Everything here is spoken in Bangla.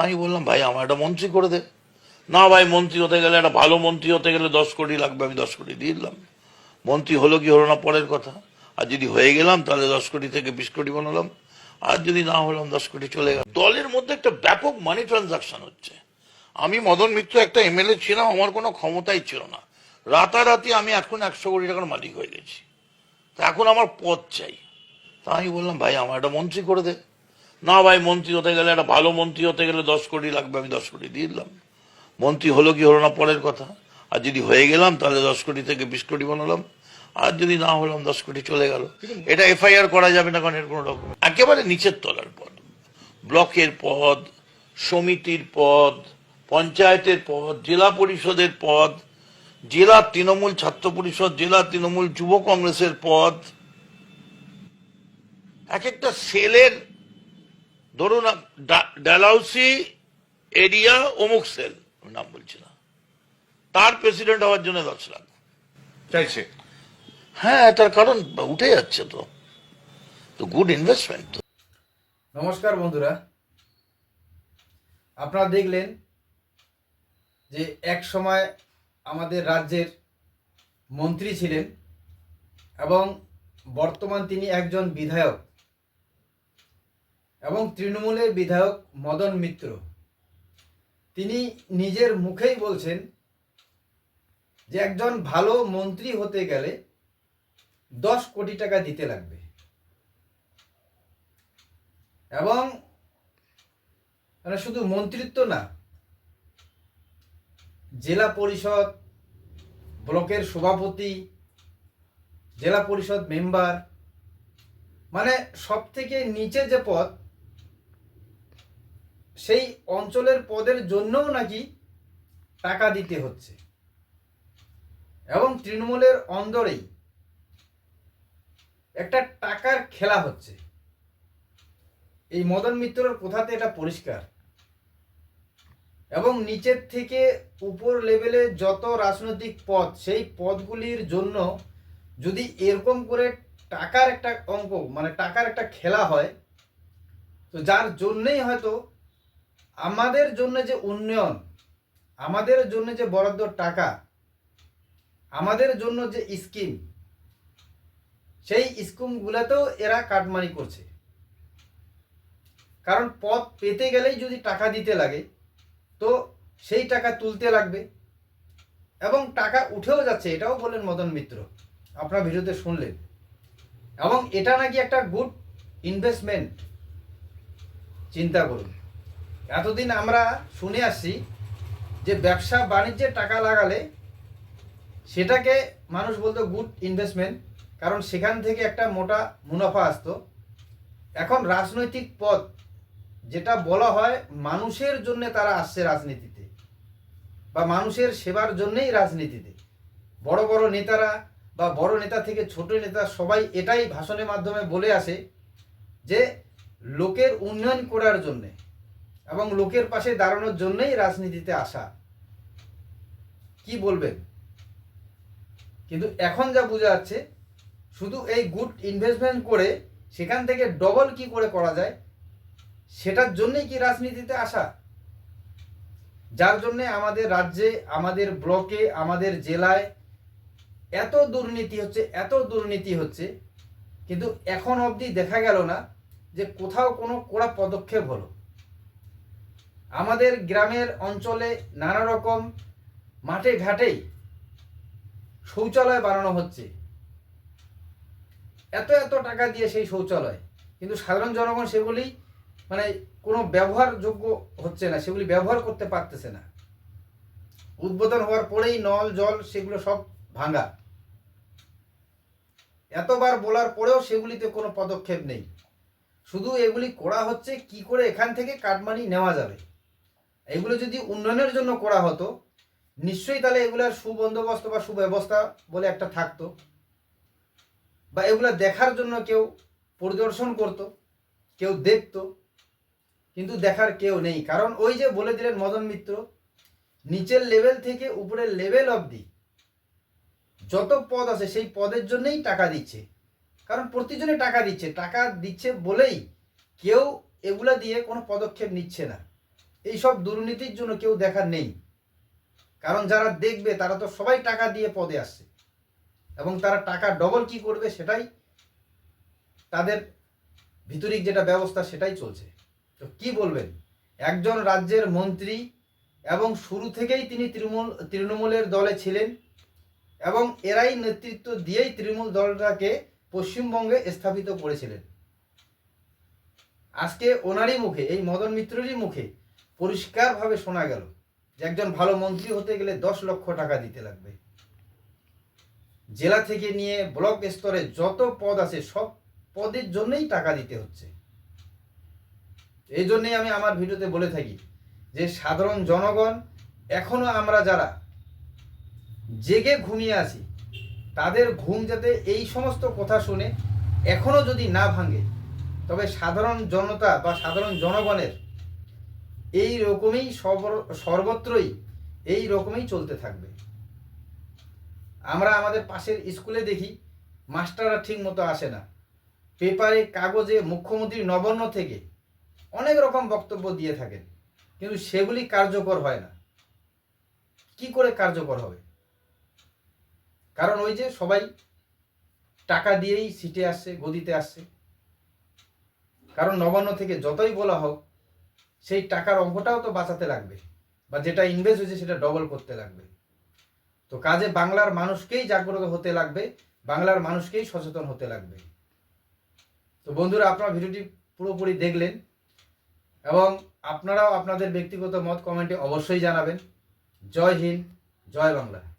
আমি বললাম, ভাই, আমার একটা মন্ত্রী করে দে। না ভাই, মন্ত্রী হতে গেলে একটা ভালো মন্ত্রী হতে গেলে দশ কোটি লাগবে, আমি দশ কোটি দিয়ে দিলাম। মন্ত্রী হলো কি হলো না, পরের কথা। আর যদি হয়ে গেলাম, তাহলে দশ কোটি থেকে বিশ কোটি বানালাম। আর যদি না হলাম, দশ কোটি চলে গেল দলের মধ্যে একটা ব্যাপক মানি ট্রানজাকশন হচ্ছে। আমি মদন মিত্র একটা এমএলএ ছিলাম, আমার কোনো ক্ষমতাই ছিল না। রাতারাতি আমি এখন একশো কোটি টাকার মালিক হয়ে গেছি। তা এখন আমার পদ চাই। তা আমি বললাম, ভাই, আমার একটা মন্ত্রী করে দে। না ভাই, মন্ত্রী হতে গেলে একটা ভালো মন্ত্রী হতে গেলে দশ কোটি লাগবে, আমি দশ কোটি দিয়ে দিলাম। মন্ত্রী হলো কি হলো না, পরের কথা। আর যদি হয়ে গেলাম, তাহলে দশ কোটি থেকে বিশ কোটি বানালাম। আর যদি না হলাম, দশ কোটি চলে গেল। এটা এফআইআর করা যাবে না, কারণ এর কোনো রকম একেবারে নিচের তলার পদ। ব্লকের পদ, সমিতির পদ, পঞ্চায়েতের পদ, জেলা পরিষদের পদ, জেলা তৃণমূল ছাত্র পরিষদ, জেলা তৃণমূল যুব কংগ্রেসের পদ। এক একটা সেলের ধরুন ডা- ডালহাউসি এরিয়া অমুক সেল। নাম বলছি না। তার প্রেসিডেন্ট হওয়ার জন্য দশ লাখ। চাইছে? হ্যাঁ তার কারণ উঠে যাচ্ছে তো। তো গুড ইনভেস্টমেন্ট তো। নমস্কার বন্ধুরা। আপনারা দেখলেন যে এক সময় আমাদের রাজ্যের মন্ত্রী ছিলেন এবং বর্তমান তিনি একজন বিধায়ক। এবং তৃণমূলের বিধায়ক মদন মিত্র। তিনি নিজের মুখেই বলছেন যে একজন ভালো মন্ত্রী হতে গেলে দশ কোটি টাকা দিতে লাগবে। এবং মানে শুধু মন্ত্রিত্ব না, জেলা পরিষদ, ব্লকের সভাপতি, জেলা পরিষদ মেম্বার মানে সব থেকে নিচে যে পদ সেই অঞ্চলের পদের জন্যও নাকি টাকা দিতে হচ্ছে। এবং তৃণমূলের অন্দরেই একটা টাকার খেলা হচ্ছে। এই মদন মিত্রর কোথাতে এটা পরিষ্কার? এবং নিচের থেকে উপর লেভেলে যত রাজনৈতিক পদ, সেই পদগুলির জন্য যদি এরকম করে টাকার একটা অঙ্ক মানে টাকার একটা খেলা হয়, তো যার জন্যেই হয়তো আমাদের জন্য যে উন্নয়ন, আমাদের জন্য যে বরাদ্দ টাকা, আমাদের জন্য যে স্কিম, সেই স্কিমগুলোতেও এরা কাটমানি করছে। কারণ পদ পেতে গেলেই যদি টাকা দিতে লাগে, তো সেই টাকা তুলতে লাগবে এবং টাকা উঠেও যাচ্ছে, এটাও বললেন মদন মিত্র, আপনার ভিডিওতে শুনলেন। এবং এটা নাকি একটা গুড ইনভেস্টমেন্ট চিন্তা করুন। এতদিন আমরা শুনে আসছি যে ব্যবসা বাণিজ্যে টাকা লাগালে সেটাকে মানুষ বলতো গুড ইনভেস্টমেন্ট কারণ সেখান থেকে একটা মোটা মুনাফা আসতো। এখন রাজনৈতিক পদ যেটা বলা হয় মানুষের জন্য তারা আসছে রাজনীতিতে, বা মানুষের সেবার জন্যেই রাজনীতিতে। বড় বড় নেতারা বা বড় নেতা থেকে ছোট নেতা সবাই এটাই ভাষণের মাধ্যমে বলে আসে যে, লোকের উন্নয়ন করার জন্যে। এবং লোকের পাশে দাঁড়ানোর জন্যই রাজনীতিতে আসা। কি বলবেন? কিন্তু এখন যা বোঝা যাচ্ছে, শুধু এই গুড ইনভেস্টমেন্ট করে সেখান থেকে ডবল কি করে করা যায়, সেটার জন্যই কি রাজনীতিতে আসা? যার জন্যে আমাদের রাজ্যে, আমাদের ব্লকে, আমাদের জেলায় এত দুর্নীতি হচ্ছে, এত দুর্নীতি হচ্ছে, কিন্তু এখন অবধি দেখা গেল না যে কোথাও কোনো কড়া পদক্ষেপ হলো। আমাদের গ্রামের অঞ্চলে নানা রকম মাঠে ঘাটেই শৌচালয় বানানো হচ্ছে। এত এত টাকা দিয়ে সেই শৌচালয়। কিন্তু সাধারণ জনগণ সেগুলি মানে কোনো ব্যবহারযোগ্য হচ্ছে না, সেগুলি ব্যবহার করতে পারতেছে না। উদ্বোধন হওয়ার পরেই নল, জল সেগুলো সব ভাঙা। এতবার বলার পরেও সেগুলিতে কোনো পদক্ষেপ নেই। শুধু এগুলি করা হচ্ছে কি করে এখান থেকে কাটমানি নেওয়া যাবে। এগুলো যদি উন্নয়নের জন্য করা হতো, নিশ্চয়ই তাহলে এগুলার সুবন্দোবস্ত বা সুব্যবস্থা বলে একটা থাকতো। বা এগুলা দেখার জন্য কেউ পরিদর্শন করত, কেউ দেখতো, কিন্তু দেখার কেউ নেই। কারণ ওই যে বলে দিলেন মদন মিত্র, নিচের লেভেল থেকে উপরের লেভেল অবধি যত পদ আছে সেই পদের জন্যই টাকা দিচ্ছে। কারণ প্রতিজনে টাকা দিচ্ছে টাকা দিচ্ছে বলেই কেউ এগুলা দিয়ে কোনো পদক্ষেপ নিচ্ছে না। এইসব দুর্নীতির জন্য কেউ দেখার নেই। কারণ যারা দেখবে, তারা তো সবাই টাকা দিয়ে পদে আসছে। এবং তারা টাকা ডবল কি করবে সেটাই তাদের ভিতরিক যেটা ব্যবস্থা, সেটাই চলছে। তো কি বলবেন? একজন রাজ্যের মন্ত্রী এবং শুরু থেকেই তিনি তৃণমূল, তৃণমূলের দলে ছিলেন এবং এরাই নেতৃত্ব দিয়েই তৃণমূল দলটাকে পশ্চিমবঙ্গে স্থাপিত করেছিলেন। আজকে ওনারই মুখে, এই মদন মিত্রেরই মুখে পরিষ্কারভাবে শোনা গেল যে একজন ভালো মন্ত্রী হতে গেলে দশ লক্ষ টাকা দিতে লাগবে। জেলা থেকে নিয়ে ব্লক স্তরে যত পদ আছে, সব পদের জন্যই টাকা দিতে হচ্ছে। এই জন্যই আমি আমার ভিডিওতে বলে থাকি যে সাধারণ জনগণ, এখনও আমরা যারা জেগে ঘুমিয়ে আছি, তাদের ঘুম যাতে এই সমস্ত কথা শুনে এখনও যদি না ভাঙে, তবে সাধারণ জনতা বা সাধারণ জনগণের এই রকমই সর্ব- সর্বত্রই এই রকমই চলতে থাকবে। আমরা আমাদের পাশের স্কুলে দেখি, মাস্টাররা ঠিক মতো আসে না। পেপারে, কাগজে মুখ্যমন্ত্রী নবান্ন থেকে অনেক রকম বক্তব্য দিয়ে থাকেন, কিন্তু সেগুলি কার্যকর হয় না। কি করে কার্যকর হবে? কারণ ওই যে সবাই টাকা দিয়েই সিটে আসছে, গদিতে আসছে। কারণ নবান্ন থেকে যতই বলা হোক সেই টাকার অঙ্কটাও তো বাঁচাতে লাগবে। বা যেটা ইনভেস্ট হয়েছে সেটা ডবল করতে লাগবে। তো কাজে বাংলার মানুষকেই জাগ্রত হতে লাগবে, বাংলার মানুষকেই সচেতন হতে লাগবে। তো বন্ধুরা, আপনারা ভিডিওটি পুরোপুরি দেখলেন এবং আপনারাও আপনাদের ব্যক্তিগত মত কমেন্টে অবশ্যই জানাবেন। জয় হিন্দ, জয় বাংলা।